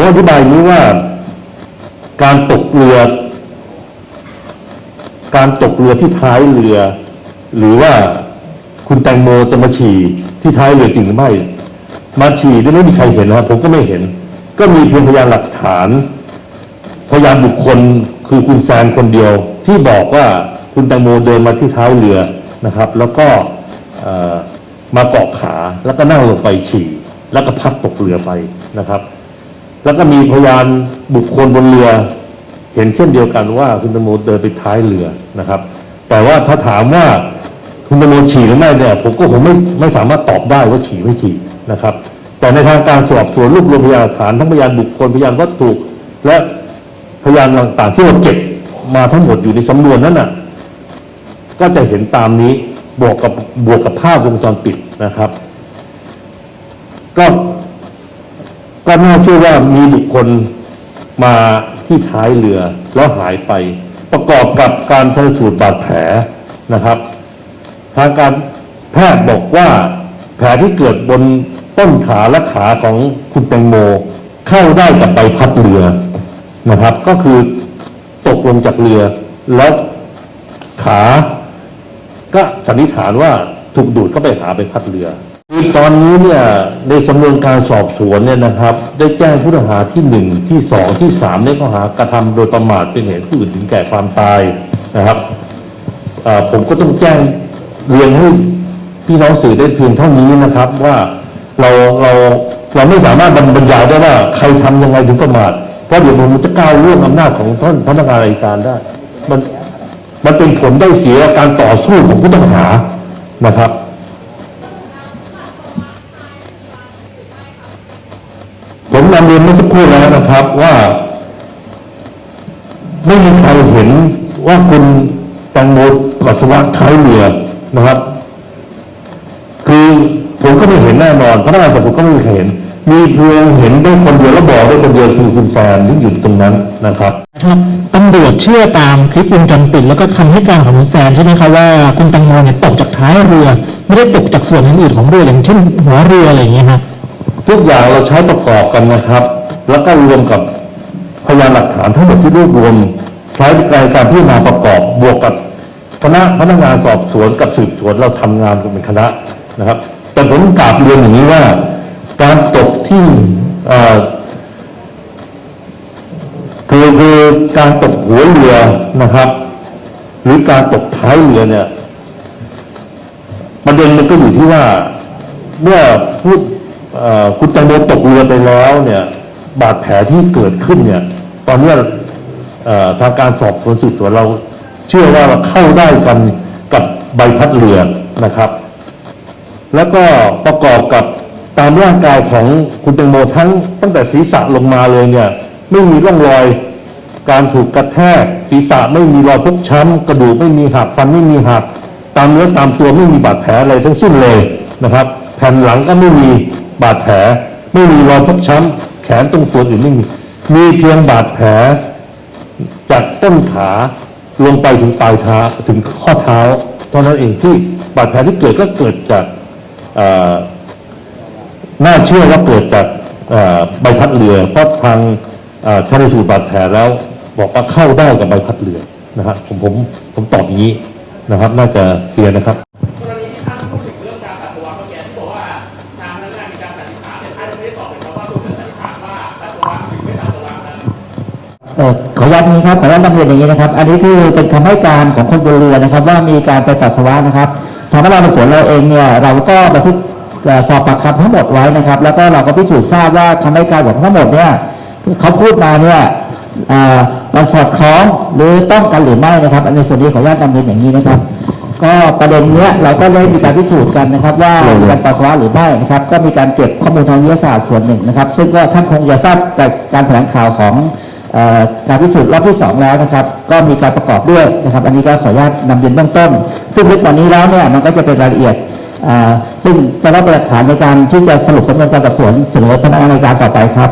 ผมอธิบายงนี้ว่า การตกเรือ การตกเรือที่ท้ายเรือ หรือว่าคุณแตงโมจะมาฉี่ที่ท้ายเรือจริงหรือไม่ มาฉี่โดยไม่มีใครเห็นนะครับผมก็ไม่เห็น ก็มีเพียงพยานหลักฐาน พยานบุคคลคือคุณแซนคนเดียว ที่บอกว่าคุณแตงโมเดินมาที่เท้าเรือนะครับ แล้วก็มาเกาะขาแล้วก็นั่งลงไปฉี่ แล้วก็พัดตกเรือไปนะครับ แล้วก็มีพยานบุคคลบนเรือ เห็นเช่นเดียวกันว่าคุณตงโมเดินไปท้ายเรือนะครับ แต่ว่าถ้าถามว่าคุณตงโมฉี่หรือไม่เนี่ยผมก็คงไม่ไม่สามารถตอบได้ว่าฉี่ไม่ฉี่นะครับ แต่ในทางการสอบสวนรวบรวมพยานหลักฐานทั้งพยานบุคคลพยานวัตถุและพยานต่างๆที่เราเก็บมาทั้งหมดอยู่ในสำนวนนั้นน่ะ ก็จะเห็นตามนี้บวกกับบวกกับภาพวงจรปิดนะครับ ก็ ก็น่าเชื่อว่ามีบุคคลมาที่ท้ายเรือแล้วหายไป ประกอบกับการชันสูตรบาดแผลนะครับ ทางการแพทย์บอกว่าแผลที่เกิดบนต้นขาและขาของคุณแตงโม เข้าได้กับใบพัดเรือนะครับ ก็คือตกลงจากเรือ แล้วขา ก็สันนิษฐานว่าถูกดูดเข้าไปหาใบพัดเรือ คือตอนนี้เนี่ยในสำนวนการสอบสวนเนี่ยนะครับ ได้แจ้งผู้ต้องหาที่หนึ่งที่สองที่สามในข้อหากระทำโดยประมาทเป็นเหตุผู้อื่นถึงแก่ความตายนะครับผมก็ต้องแจ้งเรียนให้พี่น้องสื่อได้เพียงเท่านี้นะครับว่าเราเราเราไม่สามารถบรรยายได้ว่าใครทำยังไงถึงประมาทเพราะเดี๋ยวมันจะก้าวล่วงอำนาจของท่านพนักงานอัยการได้ มันมันเป็นผลได้เสียการต่อสู้ของผู้ต้องหานะครับ นำเรียนเมื่อสักครู่แล้วนะครับว่า ไม่มีใครเห็นว่าคุณแตงโมปัสสาวะท้ายเรือนะครับ คือผมก็ไม่เห็นแน่นอนพนักงานสอบสวนก็ไม่มีใครเห็น มีเพียงเห็นได้คนเดียวแล้วบอกได้คนเดียวคือคุณแฟนที่อยู่ตรงนั้นนะครับครับตำรวจเชื่อตามคลิปวงจรปิดแล้วก็คำให้การของคุณแซนใช่ไหมครับว่าคุณตังโมเนี่ยตกจากท้ายเรือ ไม่ได้ตกจากส่วนอื่นๆของเรืออย่างเช่นหัวเรืออะไรอย่างเงี้ยครับ ทุกอย่างเราใช้ประกอบกันนะครับ แล้วก็รวมกับพยานหลักฐานทั้งหมดที่รวบรวมใช้ในการพิจารณาประกอบบวกกับคณะพนักงานสอบสวนกับสืบสวนเราทำงานกันเป็นคณะนะครับ แต่ผมกราบเรียนอย่างนี้ว่า การตกที่คือคือการตกหัวเรือนะครับ หรือการตกท้ายเรือเนี่ยประเด็นมันก็อยู่ที่ว่าเมื่อพูด คุณแตงโมตกเรือไปแล้วเนี่ยบาดแผลที่เกิดขึ้นเนี่ย ตอนนี้ทางการสอบสวนสืบสวนเราเชื่อว่าเราเข้าได้กันกับใบพัดเรือนะครับ แล้วก็ประกอบกับตามร่างกายของคุณแตงโมทั้งตั้งแต่ศีรษะลงมาเลยเนี่ย ไม่มีร่องรอยการถูกกระแทกศีรษะไม่มีรอยฟกช้ำกระดูกไม่มีหักฟันไม่มีหักตามเนื้อตามตัวไม่มีบาดแผลอะไรทั้งสิ้นเลยนะครับ แผ่นหลังก็ไม่มี บาดแผล ไม่มีรอยฟกช้ำแขนตรงส่วนอื่นไม่มีมีเพียงบาดแผลจากต้นขาลงไปถึงปลายเท้าถึงข้อเท้าเท่านั้นเองที่บาดแผลที่เกิดก็เกิดจากน่าเชื่อว่าเกิดจากใบพัดเรือเพราะทางชันสูตรบาดแผลแล้ว บอกว่าเข้าได้กับใบพัดเรือนะฮะผมผมผมตอบอย่างนี้นะครับ น่าจะเคลียร์นะครับ ขออนุญาตนี้ครับขออนุญาตนำเรียนอย่างนี้นะครับ อันนี้คือเป็นคำให้การของคนบนเรือนะครับ ว่ามีการไปปัสสาวะนะครับทางพนักงานสอบสวนเราเองเนี่ยเราก็บันทึกสอบปากคำทั้งหมดไว้นะครับ แล้วก็เราก็พิสูจน์ทราบว่าคำให้การของทั้งหมดเนี่ยเขาพูดมาเนี่ยเอ่อมันสอดคล้องหรือต้องกันหรือไม่นะครับ อันในส่วนนี้ขออนุญาตนำเรียนอย่างนี้นะครับ ก็ประเด็นเนี้ยเราก็ได้มีการพิสูจน์กันนะครับ ว่ามีการปัสสาวะหรือไม่นะครับ ก็มีการเก็บข้อมูลทางวิทยาศาสตร์ส่วนหนึ่งนะครับ ซึ่งก็ท่านคงจะทราบจากการแถลงข่าวของ การพิสูจน์รอบที่สองแล้วนะครับ ก็มีการประกอบด้วยนะครับ อันนี้ก็ขออนุญาตนำเรียนเบื้องต้น ซึ่งลึกกว่านี้แล้วเนี่ยมันก็จะเป็นรายละเอียดซึ่งจะรับเป็นหลักฐานในการที่จะสรุปสำนวนการสอบสวนเสนอพนักงานในการต่อไปครับ